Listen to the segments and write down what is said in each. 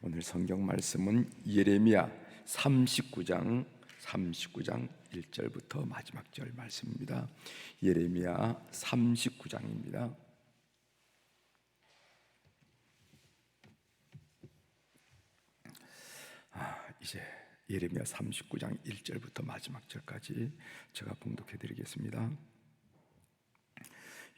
오늘 성경 말씀은 예레미야 39장 39장 1절부터 마지막 절 말씀입니다. 예레미야 39장입니다. 아, 이제 예레미야 39장 1절부터 마지막 절까지 제가 봉독해 드리겠습니다.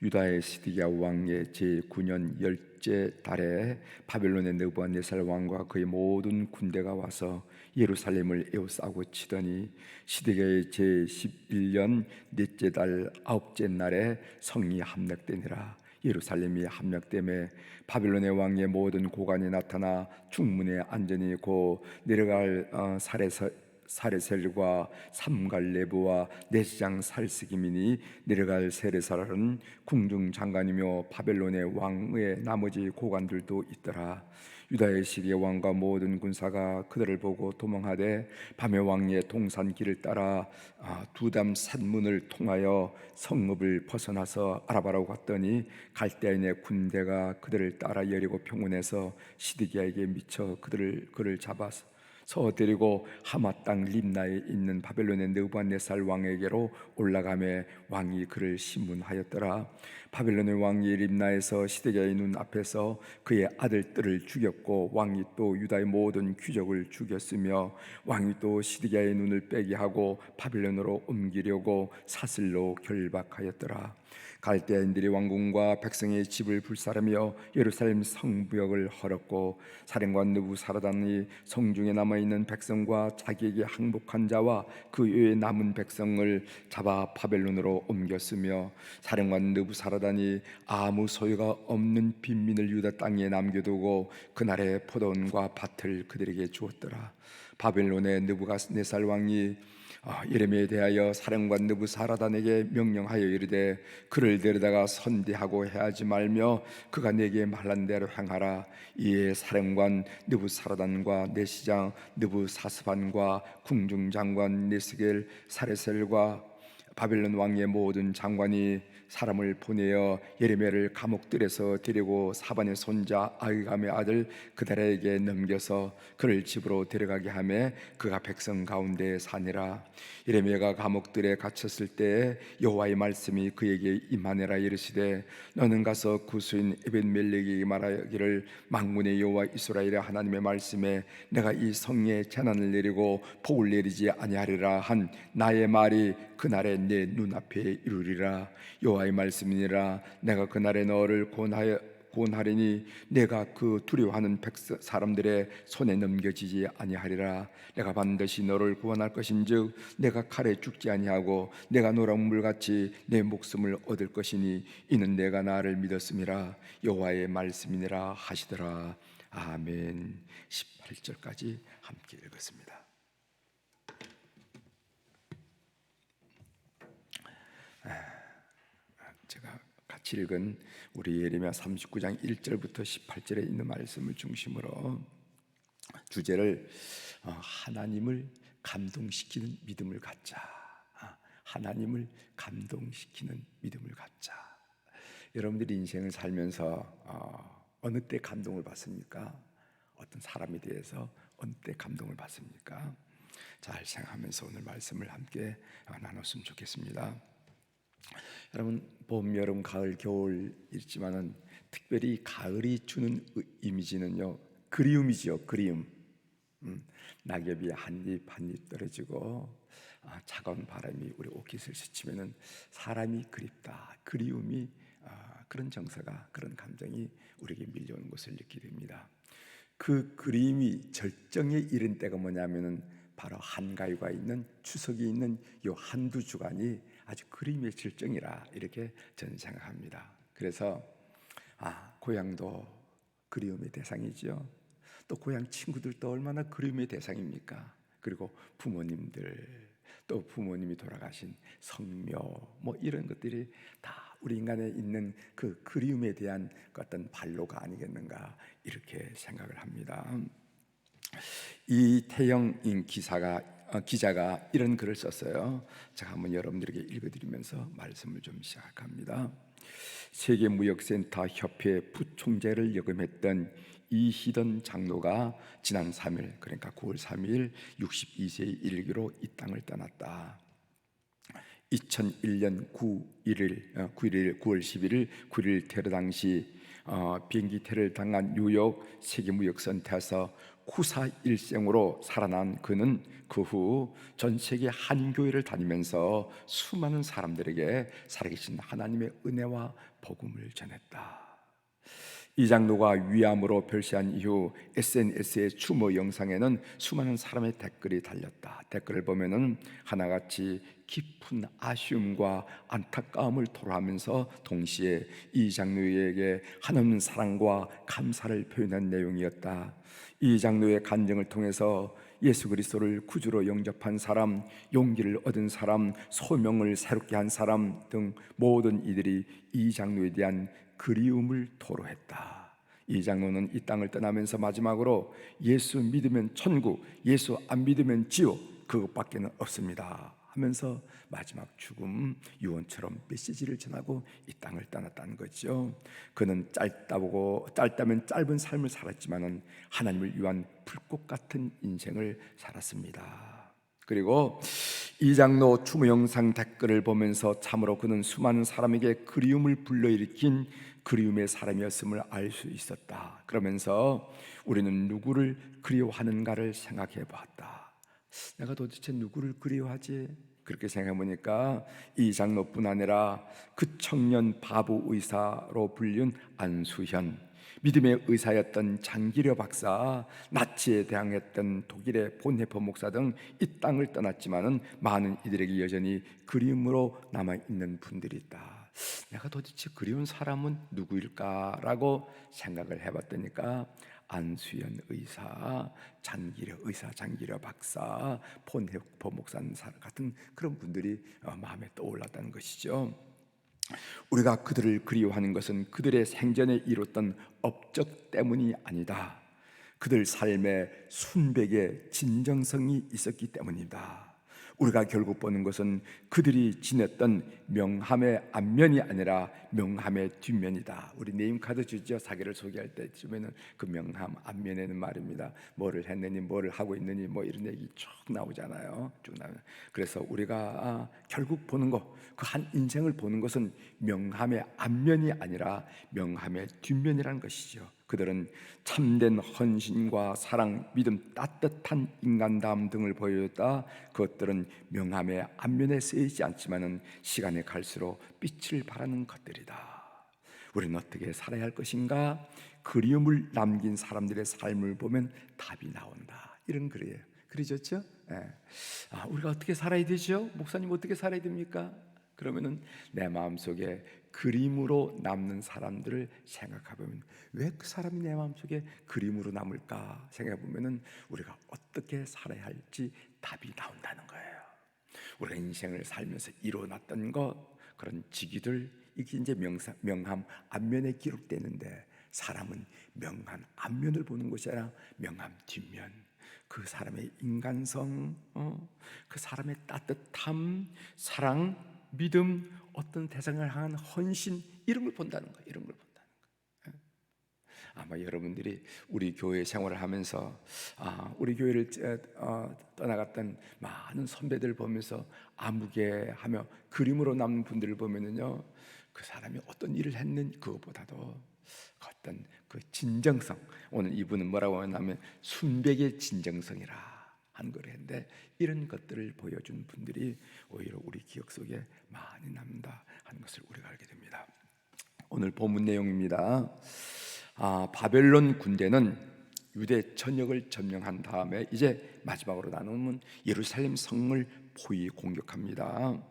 유다의 시디기야 왕의 제9년 열째 달에 바벨론의 느부갓네살 왕과 그의 모든 군대가 와서 예루살렘을 에워싸고 치더니 시디기야의 제11년 넷째 달 아홉째 날에 성이 함락되니라. 예루살렘이 함락됨에 바벨론의 왕의 모든 고관이 나타나 중문에 안전히 고 내려갈 어, 살에서 사레셀과 삼갈레브와 내시장 살스기민이 내려갈 세레사라는 궁중 장관이며 바벨론의 왕의 나머지 고관들도 있더라. 유다의 시리의 왕과 모든 군사가 그들을 보고 도망하되 밤의 왕의 동산길을 따라 아, 두담 산문을 통하여 성읍을 벗어나서 아라바라고 갔더니 갈대인의 군대가 그들을 따라 여리고 평원에서 시드기야에게 미쳐 그들을 그를 잡아서 서 데리고 하마 땅 림나에 있는 바벨론의 느부갓네살 왕에게로 올라가매 왕이 그를 신문하였더라 바벨론의 왕이 림나에서 시드기야의 눈 앞에서 그의 아들들을 죽였고 왕이 또 유다의 모든 귀족을 죽였으며 왕이 또 시드기야의 눈을 빼게 하고 바벨론으로 옮기려고 사슬로 결박하였더라. 갈대인들이 왕궁과 백성의 집을 불사르며 예루살렘 성벽을 헐었고 사령관 느부사라단이 성중에 남아 있는 백성과 자기에게 항복한 자와 그 외에 남은 백성을 잡아 바벨론으로 옮겼으며 사령관 느부사라단 이 아무 소유가 없는 빈민을 유다 땅에 남겨두고 그날의 포도원과 밭을 그들에게 주었더라. 바벨론의 느부갓네살 왕이 아, 예레미야에 대하여 사령관 느부사라단에게 명령하여 이르되 그를 데려다가 선대하고 해하지 말며 그가 내게 말한 대로 행하라 이에 사령관 느부사라단과 내시장 느부사스반과 궁중장관 네스겔 사레셀과 바벨론 왕의 모든 장관이 사람을 보내어 예레미야를 감옥들에서 데리고 사반의 손자 아이감의 아들 그달에게 넘겨서 그를 집으로 데려가게 하매 그가 백성 가운데 사니라. 예레미야가 감옥들에 갇혔을 때 여호와의 말씀이 그에게 임하네라 이르시되 너는 가서 구수인 에벤멜렉에게 말하기를 망군의 여호와 이스라엘의 하나님의 말씀에 내가 이 성에 재난을 내리고 복을 내리지 아니하리라 한 나의 말이 그날에 내 눈앞에 이루리라. 여호와 의 말씀이니라. 내가 그날에 너를 권하여 권하리니 내가 그 두려워하는 백성 사람들의 손에 넘겨지지 아니하리라. 내가 반드시 너를 구원할 것인즉 내가 칼에 죽지 아니하고 내가 노랑물같이 내 목숨을 얻을 것이니 이는 내가 나를 믿었음이라. 여호와의 말씀이니라 하시더라. 아멘. 18절까지 함께 읽었습니다 제가 같이 읽은 우리 예레미야 39장 1절부터 18절에 있는 말씀을 중심으로 주제를 어, 하나님을 감동시키는 믿음을 갖자. 아, 하나님을 감동시키는 믿음을 갖자. 여러분들이 인생을 살면서 어, 어느 때 감동을 받습니까? 어떤 사람에 대해서 어느 때 감동을 받습니까? 잘 생각하면서 오늘 말씀을 함께 어, 나눴으면 좋겠습니다. 여러분 봄, 여름, 가을, 겨울 있지만은 특별히 가을이 주는 이미지는요 그리움이지요 그리움. 음, 낙엽이 한입 한입 떨어지고 아, 차가운 바람이 우리 옷깃을 스치면은 사람이 그립다 그리움이 아, 그런 정서가 그런 감정이 우리에게 밀려오는 것을 느끼게 됩니다. 그 그림이 절정에 이른 때가 뭐냐면은 바로 한가위가 있는 추석이 있는 요 한두 주간이 아주 그림의 질정이라 이렇게 저는 생각합니다. 그래서 아 고향도 그리움의 대상이죠. 또 고향 친구들도 얼마나 그리움의 대상입니까? 그리고 부모님들 또 부모님이 돌아가신 성묘 뭐 이런 것들이 다 우리 인간에 있는 그 그리움에 대한 그 어떤 발로가 아니겠는가 이렇게 생각을 합니다. 이태영인 기사가 어, 기자가 이런 글을 썼어요. 제가 한번 여러분들에게 읽어드리면서 말씀을 좀 시작합니다. 세계무역센터 협회 부총재를 역임했던 이희던 장로가 지난 3일 그러니까 9월 3일 62세의 일기로 이 땅을 떠났다. 2001년 9일 9일 9월 11일 9일 테러 당시 어, 비행기 테러를 당한 뉴욕 세계무역센터에서 후사 일생으로 살아난 그는 그 후 전 세계 한 교회를 다니면서 수많은 사람들에게 살아계신 하나님의 은혜와 복음을 전했다. 이 장로가 위암으로 별세한 이후 SNS의 추모 영상에는 수많은 사람의 댓글이 달렸다. 댓글을 보면은 하나같이 깊은 아쉬움과 안타까움을 토로하면서 동시에 이 장로에게 한없는 사랑과 감사를 표현한 내용이었다. 이 장로의 간증을 통해서 예수 그리스도를 구주로 영접한 사람, 용기를 얻은 사람, 소명을 새롭게 한 사람 등 모든 이들이 이 장로에 대한 그리움을 토로했다. 이 장로는 이 땅을 떠나면서 마지막으로 예수 믿으면 천국, 예수 안 믿으면 지옥 그것밖에는 없습니다. 하면서 마지막 죽음 유언처럼 메시지를 전하고 이 땅을 떠났다는 거죠. 그는 짧다고 짧다면 짧은 삶을 살았지만은 하나님을 위한 불꽃 같은 인생을 살았습니다. 그리고 이 장로 추모 영상 댓글을 보면서 참으로 그는 수많은 사람에게 그리움을 불러일으킨 그리움의 사람이었음을 알 수 있었다. 그러면서 우리는 누구를 그리워하는가를 생각해 봤다. 내가 도대체 누구를 그리워하지? 그렇게 생각해 보니까 이 장로뿐 아니라 그 청년 바보 의사로 불린 안수현, 믿음의 의사였던 장기려 박사, 나치에 대항했던 독일의 본헤퍼 목사 등 이 땅을 떠났지만은 많은 이들에게 여전히 그림으로 남아 있는 분들이 있다. 내가 도대체 그리운 사람은 누구일까라고 생각을 해봤더니까 안수연 의사, 장기려 의사, 장기려 박사, 폰헤퍼 목사 같은 그런 분들이 어, 마음에 떠올랐다는 것이죠. 우리가 그들을 그리워하는 것은 그들의 생전에 이뤘던 업적 때문이 아니다. 그들 삶에 순백의 진정성이 있었기 때문이다. 우리가 결국 보는 것은 그들이 지냈던 명함의 앞면이 아니라 명함의 뒷면이다. 우리 네임카드 주죠. 사계를 소개할 때쯤에는 그 명함 앞면에는 말입니다. 뭐를 했느니, 뭐를 하고 있느니, 뭐 이런 얘기 쭉 나오잖아요. 쭉 나오. 그래서 우리가 아, 결국 보는 것, 그한 인생을 보는 것은 명함의 앞면이 아니라 명함의 뒷면이라는 것이죠. 그들은 참된 헌신과 사랑, 믿음, 따뜻한 인간다움 등을 보여줬다. 그것들은 명함의 앞면에 쓰이지 않지만은 시간이 갈수록 빛을 발하는 것들이다. 우리는 어떻게 살아야 할 것인가? 그리움을 남긴 사람들의 삶을 보면 답이 나온다. 이런 글이에요. 그러셨죠? 예. 아, 우리가 어떻게 살아야 되죠? 목사님 어떻게 살아야 됩니까? 그러면은 내 마음속에 그림으로 남는 사람들을 생각해보면 왜 그 사람이 내 마음속에 그림으로 남을까 생각해 보면은 우리가 어떻게 살아야 할지 답이 나온다는 거예요. 우리가 인생을 살면서 이뤄놨던 것 그런 직위들 이게 이제 명사, 명함 앞면에 기록되는데 사람은 명함 앞면을 보는 것이 아니라 명함 뒷면 그 사람의 인간성, 어? 그 사람의 따뜻함, 사랑, 믿음, 어떤 대상을 향한 헌신 이런 걸 본다는 거예요. 이런 걸 본다는 거예요. 예. 아마 여러분들이 우리 교회 생활을 하면서 아, 우리 교회를 어, 떠나갔던 많은 선배들 보면서 아무개 하며 그림으로 남는 분들을 보면은요 그 사람이 어떤 일을 했는 그것보다도 어떤 그 진정성 오늘 이분은 뭐라고 하냐면 순백의 진정성이라 한 거랬는데 이런 것들을 보여준 분들이 오히려 우리 기억 속에 많이 남다 하는 것을 우리가 알게 됩니다. 오늘 본문 내용입니다. 아, 바벨론 군대는 유대 전역을 점령한 다음에 이제 마지막으로 나누면 예루살렘 성을 포위 공격합니다.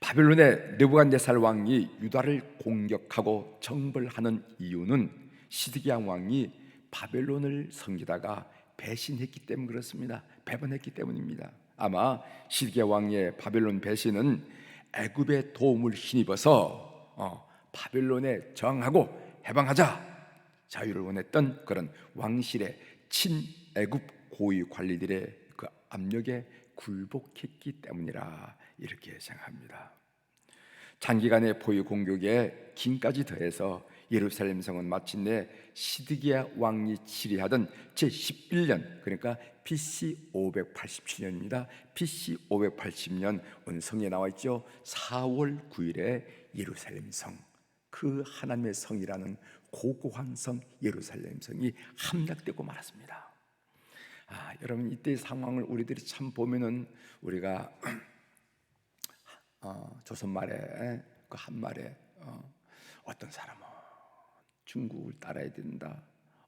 바벨론의 느부갓네살 왕이 유다를 공격하고 정벌하는 이유는 시드기야 왕이 바벨론을 섬기다가 배신했기 때문 그렇습니다. 배반했기 때문입니다. 아마 시드기 왕의 바벨론 배신은 애굽의 도움을 힘입어서 어, 바벨론에 정하고 해방하자 자유를 원했던 그런 왕실의 친애굽 고위 관리들의 그 압력에 굴복했기 때문이라 이렇게 생각합니다. 장기간의 포위 공격에 긴까지 더해서 예루살렘 성은 마침내 시드기야 왕이 치리하던 제 11년 그러니까 BC 587년입니다. BC 580년 원성에 나와 있죠. 4월 9일에 예루살렘 성, 그 하나님의 성이라는 고고한 성 예루살렘 성이 함락되고 말았습니다. 아, 여러분 이때 상황을 우리들이 참 보면은 우리가 어, 조선 말에 그 한 말에 어, 어떤 사람은 중국을 따라야 된다.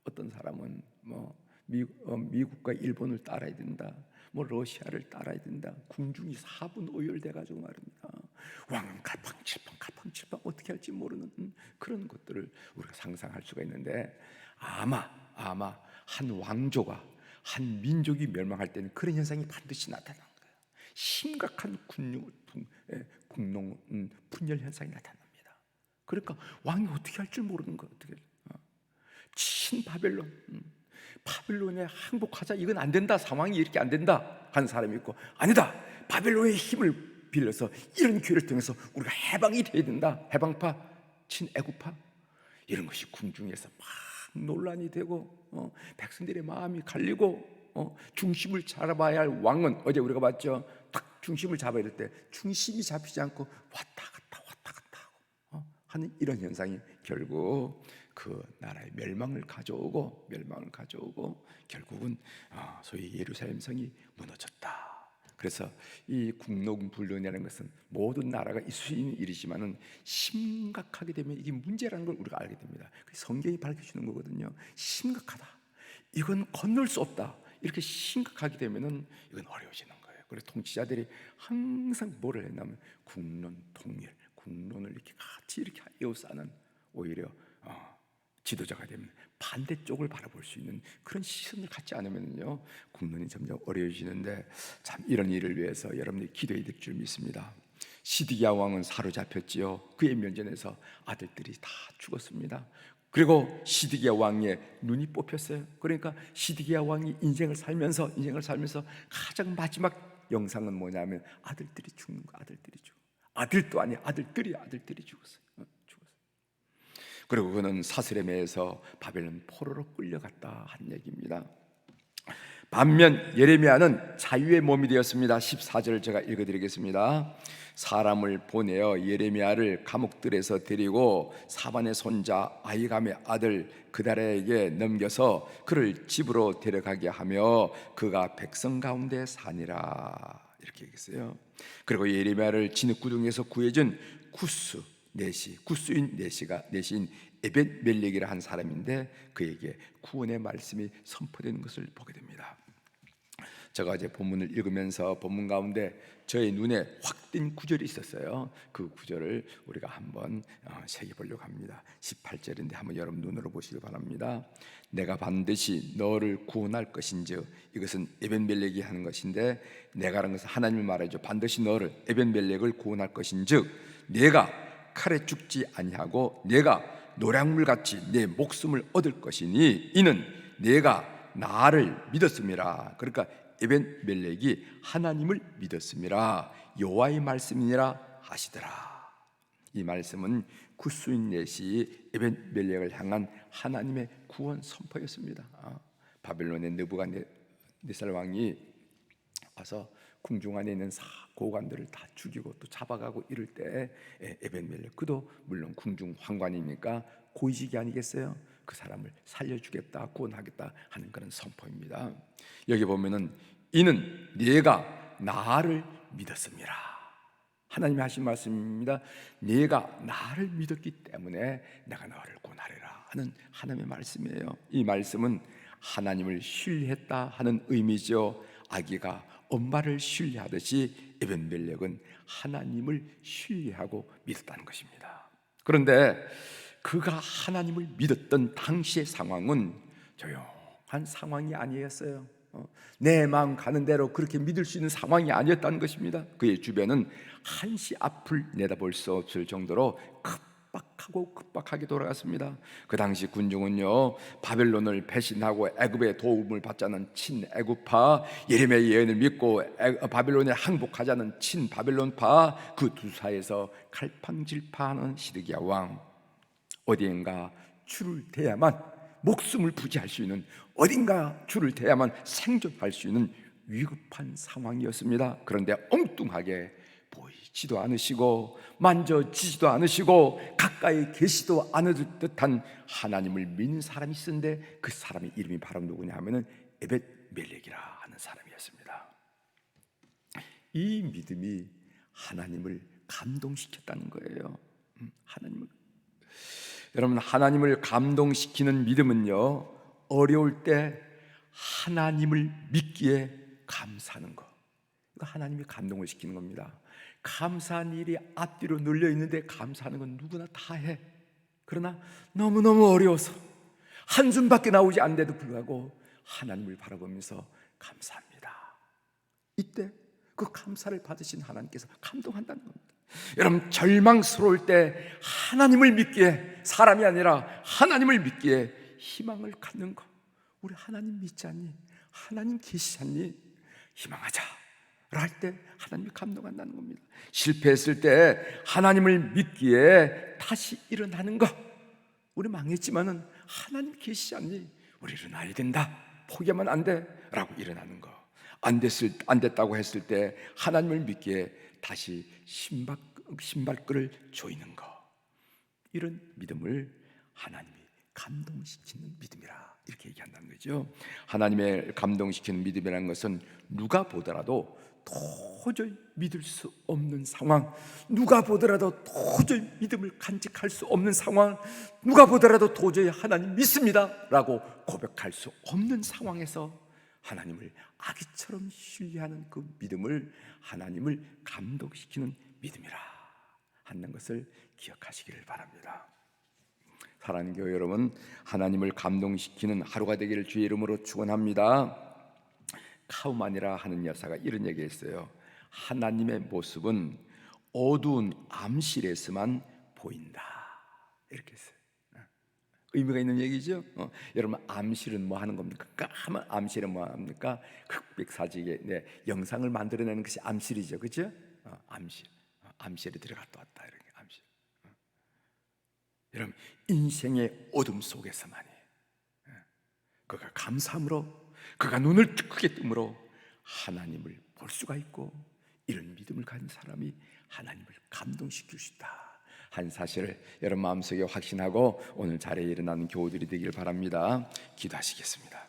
어떤 사람은 뭐 미, 어, 미국과 일본을 따라야 된다. 뭐 러시아를 따라야 된다. 궁중이 사분 오열돼 가지고 말입니다. 왕은 갈팡질팡 갈팡질팡 어떻게 할지 모르는 음, 그런 것들을 우리가 상상할 수가 있는데 아마 아마 한 왕조가 한 민족이 멸망할 때는 그런 현상이 반드시 나타나는 거예요. 심각한 군용, 분- 예, 국농 음, 분열 현상이 나타납니다. 그러니까 왕이 어떻게 할 줄 모르는 거 어떻게? 어. 친 바벨론, 음, 바벨론에 항복하자. 이건 안 된다. 상황이 이렇게 안 된다. 하는 사람이 있고. 아니다. 바벨론의 힘을 빌려서 이런 기회를 통해서 우리가 해방이 돼야 된다. 해방파 친애국파. 이런 것이 궁중에서 막 논란이 되고 어, 백성들의 마음이 갈리고 어, 중심을 잡아야 할 왕은 어제 우리가 봤죠. 딱 중심을 잡아야 될 때 중심이 잡히지 않고 왔다 갔다 하는 이런 현상이 결국 그 나라의 멸망을 가져오고 멸망을 가져오고 결국은 어, 소위 예루살렘 성이 무너졌다. 그래서 이 국노분란이라는 것은 모든 나라가 있을 수 있는 일이지만은 심각하게 되면 이게 문제라는 걸 우리가 알게 됩니다. 그 성경이 밝혀주는 거거든요. 심각하다. 이건 건널 수 없다. 이렇게 심각하게 되면은 이건 어려워지는 거예요. 그래서 통치자들이 항상 뭐를 했냐면 국론 통일, 국론을 이렇게 같이 이렇게 에워싸는 오히려 어, 지도자가 되면 반대쪽을 바라볼 수 있는 그런 시선을 갖지 않으면요 국론이 점점 어려워지는데 참 이런 일을 위해서 여러분들이 기도해야 될 줄 믿습니다. 시드기야 왕은 사로잡혔지요. 그의 면전에서 아들들이 다 죽었습니다. 그리고 시드기야 왕의 눈이 뽑혔어요. 그러니까 시드기야 왕이 인생을 살면서 인생을 살면서 가장 마지막 영상은 뭐냐면 아들들이 죽는 거, 아들들이 죽. 아들도 아니 아들들이 아들들이 죽었어요. 어, 죽었어요. 그리고 그는 사스레메에서 바벨론 포로로 끌려갔다 한 얘기입니다. 반면 예레미야는 자유의 몸이 되었습니다. 14절을 제가 읽어 드리겠습니다. 사람을 보내어 예레미야를 감옥들에서 데리고 사반의 손자 아이감의 아들 그다라에게 넘겨서 그를 집으로 데려가게 하며 그가 백성 가운데 사니라 이렇게 얘기했어요. 그리고 예레미야를 진흙구덩이에서 구해준 구스 네시 구스인 네시가 네시인 에벳 멜렉이라 한 사람인데 그에게 구원의 말씀이 선포되는 것을 보게 됩니다. 제가 어제 본문을 읽으면서 본문 가운데 저의 눈에 확 띈 구절이 있었어요. 그 구절을 우리가 한번 어, 새겨보려고 합니다. 18절인데 한번 여러분 눈으로 보시기 바랍니다. 내가 반드시 너를 구원할 것인즉 이것은 에벤멜렉이 하는 것인데 내가라는 것은 하나님을 말하죠. 반드시 너를 에벤멜렉을 구원할 것인즉 내가 칼에 죽지 아니하고 내가 노량물 같이 내 목숨을 얻을 것이니 이는 내가 나를 믿었음이라. 그러니까 에벤 멜렉이 하나님을 믿었음이라 여호와의 말씀이니라 하시더라. 이 말씀은 구스인 넷이 에벤 멜렉을 향한 하나님의 구원 선포였습니다. 아, 바벨론의 느부갓네살 왕이 와서 궁중 안에 있는 사 고관들을 다 죽이고 또 잡아가고 이럴 때 에벤멜렉 그도 물론 궁중 황관이니까 고위직이 아니겠어요? 그 사람을 살려주겠다 구원하겠다 하는 그런 선포입니다. 여기 보면은 이는 네가 나를 믿었습니다. 하나님이 하신 말씀입니다. 네가 나를 믿었기 때문에 내가 너를 구원하리라 하는 하나님의 말씀이에요. 이 말씀은 하나님을 신뢰했다 하는 의미죠. 아기가 엄마를 신뢰하듯이 에벤멜렉은 하나님을 신뢰하고 믿었다는 것입니다. 그런데 그가 하나님을 믿었던 당시의 상황은 조용한 상황이 아니었어요. 어, 내 마음 가는 대로 그렇게 믿을 수 있는 상황이 아니었다는 것입니다. 그의 주변은 한시 앞을 내다볼 수 없을 정도로 급 박하고 급박하게 돌아갔습니다. 그 당시 군중은요 바벨론을 배신하고 애굽의 도움을 받자는 친 애굽파 예레미야 예언을 믿고 애- 바벨론에 항복하자는 친 바벨론파 그 두 사이에서 갈팡질팡하는 시드기야 왕 어디엔가 줄을 대야만 목숨을 부지할 수 있는 어딘가 줄을 대야만 생존할 수 있는 위급한 상황이었습니다. 그런데 엉뚱하게 보이지도 않으시고 만져지지도 않으시고 가까이 계시도 않을 듯한 하나님을 믿는 사람이 있었는데 그 사람의 이름이 바로 누구냐 하면은 에벳 멜렉이라 하는 사람이었습니다. 이 믿음이 하나님을 감동시켰다는 거예요. 음, 하나님을 여러분 하나님을 감동시키는 믿음은요 어려울 때 하나님을 믿기에 감사하는 거 하나님이 감동을 시키는 겁니다 감사한 일이 앞뒤로 눌려 있는데 감사하는 건 누구나 다 해 그러나 너무너무 어려워서 한숨밖에 나오지 않는데도 불구하고 하나님을 바라보면서 감사합니다 이때 그 감사를 받으신 하나님께서 감동한다는 겁니다. 여러분 절망스러울 때 하나님을 믿기에 사람이 아니라 하나님을 믿기에 희망을 갖는 것. 우리 하나님 믿지 않니? 하나님 계시지 니 희망하자. 할 때 하나님이 감동한다는 겁니다. 실패했을 때 하나님을 믿기에 다시 일어나는 것. 우리 망했지만은 하나님 계시지 않니? 우리 일어나야 된다. 포기하면 안 돼. 라고 일어나는 거. 안 됐을 안 됐다고 했을 때 하나님을 믿기에 다시 신발 신발끈을 조이는 거. 이런 믿음을 하나님이 감동시키는 믿음이라 이렇게 얘기한다는 거죠. 하나님의 감동시키는 믿음이라는 것은 누가 보더라도 도저히 믿을 수 없는 상황, 누가 보더라도 도저히 믿음을 간직할 수 없는 상황, 누가 보더라도 도저히 하나님 믿습니다 라고 고백할 수 없는 상황에서 하나님을 아기처럼 신뢰하는 그 믿음을 하나님을 감동시키는 믿음이라 하는 것을 기억하시기를 바랍니다. 사랑하는 교회 여러분, 하나님을 감동시키는 하루가 되기를 주의 이름으로 축원합니다. 카우만이라 하는 여사가 이런 얘기했어요. 하나님의 모습은 어두운 암실에서만 보인다. 이렇게 했어요. 의미가 있는 얘기죠. 어, 여러분 암실은 뭐 하는 겁니까? 까만 암실은 뭐 합니까? 흑백 사직에 네, 영상을 만들어내는 것이 암실이죠, 그죠? 어, 암실, 어, 암실에 들어갔다 왔다 이렇게 암실. 어. 여러분 인생의 어둠 속에서만이 예, 그가 감사함으로 그가 눈을 크게 뜸으로 하나님을 볼 수가 있고 이런 믿음을 가진 사람이 하나님을 감동시킬 수 있다. 한 사실을 여러분 마음속에 확신하고 오늘 자리에 일어나는 교우들이 되길 바랍니다. 기도하시겠습니다.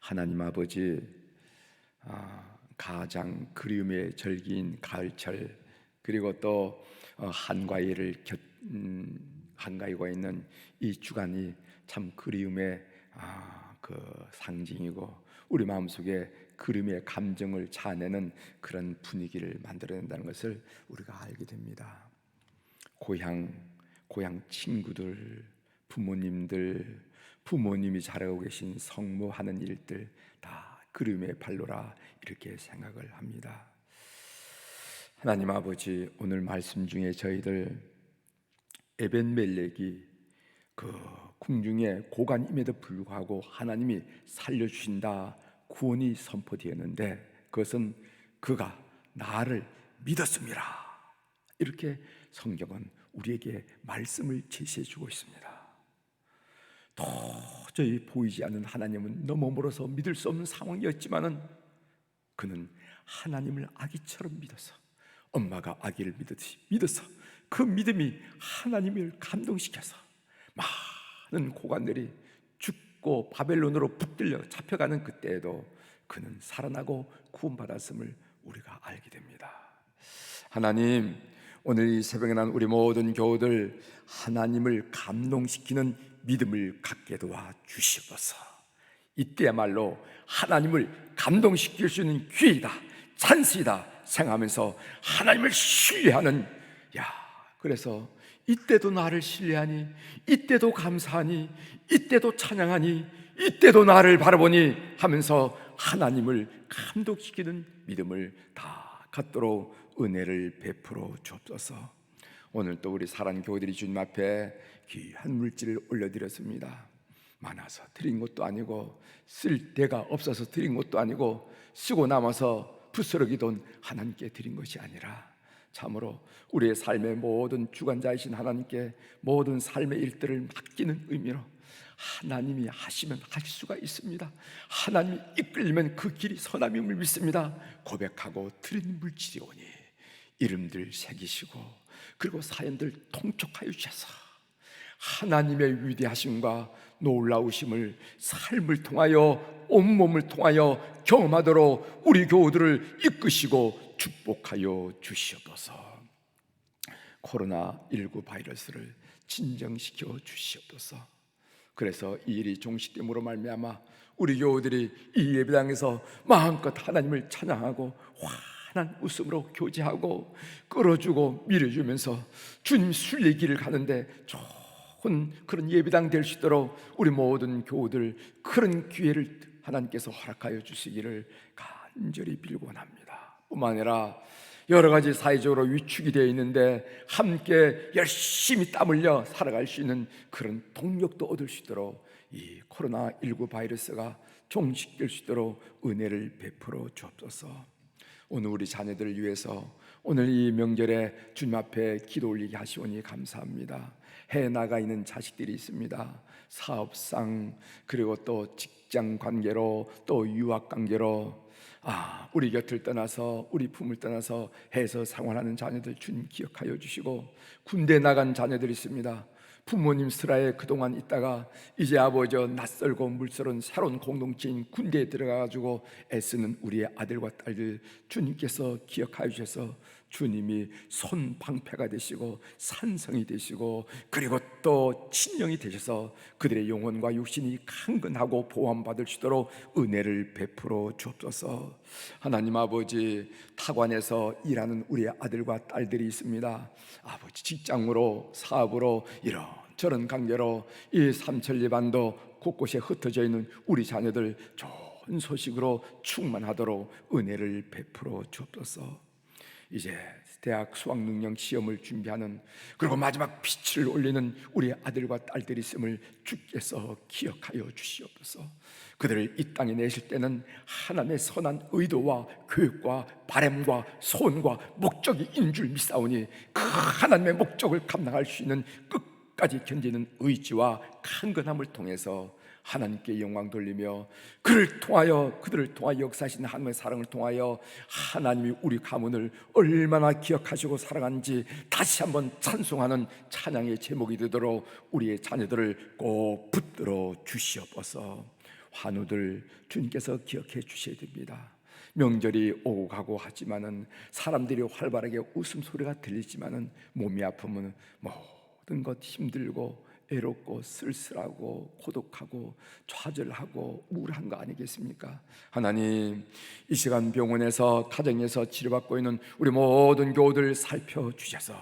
하나님 아버지 아, 가장 그리움의 절기인 가을철 그리고 또 어, 한가위를 곁, 음, 한가위가 있는 이 주간이 참 그리움의 아, 그 상징이고 우리 마음속에 그림의 감정을 자아내는 그런 분위기를 만들어낸다는 것을 우리가 알게 됩니다. 고향, 고향 친구들, 부모님들, 부모님이 잘하고 계신 성모하는 일들 다 그림의 발로라 이렇게 생각을 합니다. 하나님 아버지 오늘 말씀 중에 저희들 에벤멜렉이 그 궁중에 고관임에도 불구하고 하나님이 살려주신다 구원이 선포되었는데 그것은 그가 나를 믿었습니다. 이렇게 성경은 우리에게 말씀을 제시해 주고 있습니다. 도저히 보이지 않는 하나님은 너무 멀어서 믿을 수 없는 상황이었지만은 그는 하나님을 아기처럼 믿어서 엄마가 아기를 믿듯이 믿어서 그 믿음이 하나님을 감동시켜서 많은 고관들이 죽고 바벨론으로 붙들려 잡혀가는 그때에도 그는 살아나고 구원받았음을 우리가 알게 됩니다. 하나님, 오늘 이 새벽에 난 우리 모든 교우들 하나님을 감동시키는 믿음을 갖게 도와 주시옵소서. 이때야말로 하나님을 감동시킬 수 있는 기회이다, 찬스이다 생각하면서 하나님을 신뢰하는 야, 그래서 이때도 나를 신뢰하니 이때도 감사하니 이때도 찬양하니 이때도 나를 바라보니 하면서 하나님을 감동시키는 믿음을 다 갖도록 은혜를 베풀어 주옵소서. 오늘 또 우리 사랑 교우들이 주님 앞에 귀한 물질을 올려드렸습니다. 많아서 드린 것도 아니고 쓸 데가 없어서 드린 것도 아니고 쓰고 남아서 부스러기 돈 하나님께 드린 것이 아니라 참으로 우리의 삶의 모든 주관자이신 하나님께 모든 삶의 일들을 맡기는 의미로 하나님이 하시면 하실 수가 있습니다. 하나님이 이끌리면 그 길이 선함임을 믿습니다. 고백하고 드린 물질이오니 이름들 새기시고 그리고 사연들 통촉하여 주셔서 하나님의 위대하심과 놀라우심을 삶을 통하여 온몸을 통하여 경험하도록 우리 교우들을 이끄시고 축복하여 주시옵소서. 코로나 19 바이러스를 진정시켜 주시옵소서. 그래서 이 일이 종식됨으로 말미암아 우리 교우들이 이 예배당에서 마음껏 하나님을 찬양하고 환한 웃음으로 교제하고 끌어주고 밀어주면서 주님 순례 길을 가는데 좋 은 그런 예배당 될 수 있도록 우리 모든 교우들 그런 기회를 하나님께서 허락하여 주시기를 간절히 빌고 원합니다. 뿐만 아니라 여러 가지 사회적으로 위축이 되어 있는데 함께 열심히 땀 흘려 살아갈 수 있는 그런 동력도 얻을 수 있도록 이 코로나 19 바이러스가 종식될 수 있도록 은혜를 베풀어 주옵소서. 오늘 우리 자녀들을 위해서 오늘 이 명절에 주님 앞에 기도 올리게 하시오니 감사합니다. 해 나가 있는 자식들이 있습니다. 사업상 그리고 또 직장 관계로 또 유학 관계로 아, 우리 곁을 떠나서 우리 품을 떠나서 해서 생활하는 자녀들 주님 기억하여 주시고 군대 나간 자녀들이 있습니다. 부모님 슬하에 그동안 있다가 이제 아버지 낯설고 물설은 새로운 공동체인 군대에 들어가가지고 애쓰는 우리의 아들과 딸들 주님께서 기억하여 주셔서 주님이 손 방패가 되시고 산성이 되시고 그리고 또 친령이 되셔서 그들의 영혼과 육신이 강건하고 보호받을 수 있도록 은혜를 베풀어 주옵소서. 하나님 아버지 타관에서 일하는 우리의 아들과 딸들이 있습니다. 아버지 직장으로 사업으로 이런 저런 관계로 이 삼천리반도 곳곳에 흩어져 있는 우리 자녀들 좋은 소식으로 충만하도록 은혜를 베풀어 주옵소서 이제 대학 수학 능력 시험을 준비하는 그리고 마지막 빛을 올리는 우리 아들과 딸들이 있음을 주께서 기억하여 주시옵소서. 그들을 이 땅에 내실 때는 하나님의 선한 의도와 교육과 바램과 소원과 목적이 있는 줄 믿사오니 그 하나님의 목적을 감당할 수 있는 끝까지 견디는 의지와 강건함을 통해서 하나님께 영광 돌리며 그를 통하여 그들을 통하여 역사하시는 하나님의 사랑을 통하여 하나님이 우리 가문을 얼마나 기억하시고 사랑하는지 다시 한번 찬송하는 찬양의 제목이 되도록 우리의 자녀들을 꼭 붙들어 주시옵소서. 환우들 주님께서 기억해 주셔야 됩니다. 명절이 오고 가고 하지만은 사람들이 활발하게 웃음소리가 들리지만은 몸이 아프면 모든 것 힘들고 외롭고 쓸쓸하고 고독하고 좌절하고 우울한 거 아니겠습니까? 하나님 이 시간 병원에서 가정에서 치료받고 있는 우리 모든 교우들 살펴 주셔서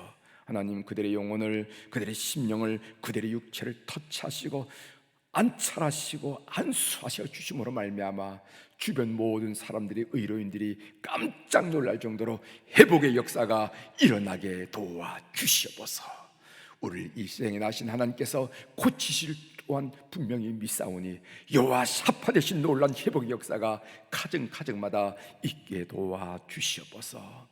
하나님 그들의 영혼을 그들의 심령을 그들의 육체를 터치하시고 안찰하시고 안수하셔 주심으로 말미암아 주변 모든 사람들이 의료인들이 깜짝 놀랄 정도로 회복의 역사가 일어나게 도와 주시옵소서. 우리를 이 생에 나신 하나님께서 고치실 또한 분명히 믿사오니 여호와 사파 되신 놀란 회복의 역사가 가정 가정마다 있게 도와 주시옵소서.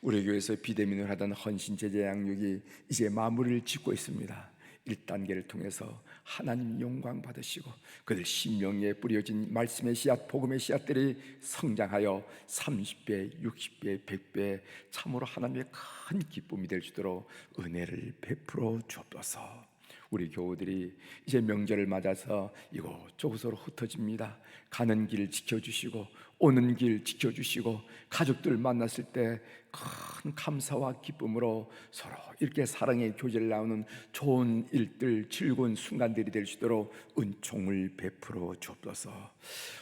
우리 교회에서 비대민을 하던 헌신 제재 양육이 이제 마무리를 짓고 있습니다. 1단계를 통해서 하나님 영광 받으시고 그들 신명에 뿌려진 말씀의 씨앗, 복음의 씨앗들이 성장하여 30배, 60배, 100배 참으로 하나님의 큰 기쁨이 될수 있도록 은혜를 베풀어 주옵소서. 우리 교우들이 이제 명절을 맞아서 이곳저곳으로 흩어집니다. 가는 길 지켜주시고 오는 길 지켜주시고 가족들 만났을 때 큰 감사와 기쁨으로 서로 이렇게 사랑의 교제를 나누는 좋은 일들 즐거운 순간들이 될 수 있도록 은총을 베풀어 주옵소서.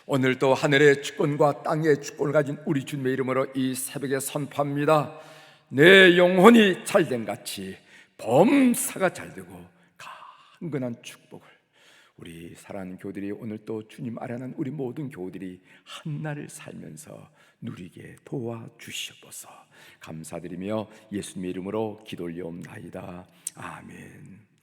오늘도 하늘의 주권과 땅의 주권을 가진 우리 주님의 이름으로 이 새벽에 선포합니다. 내 영혼이 잘된 같이 범사가 잘 되고 강건한 축복을 우리 사랑하는 교들이 오늘 또 주님 아련한 우리 모든 교들이 한 날을 살면서 누리게 도와 주시옵소서. 감사드리며 예수님의 이름으로 기도 올리옵나이다. 아멘.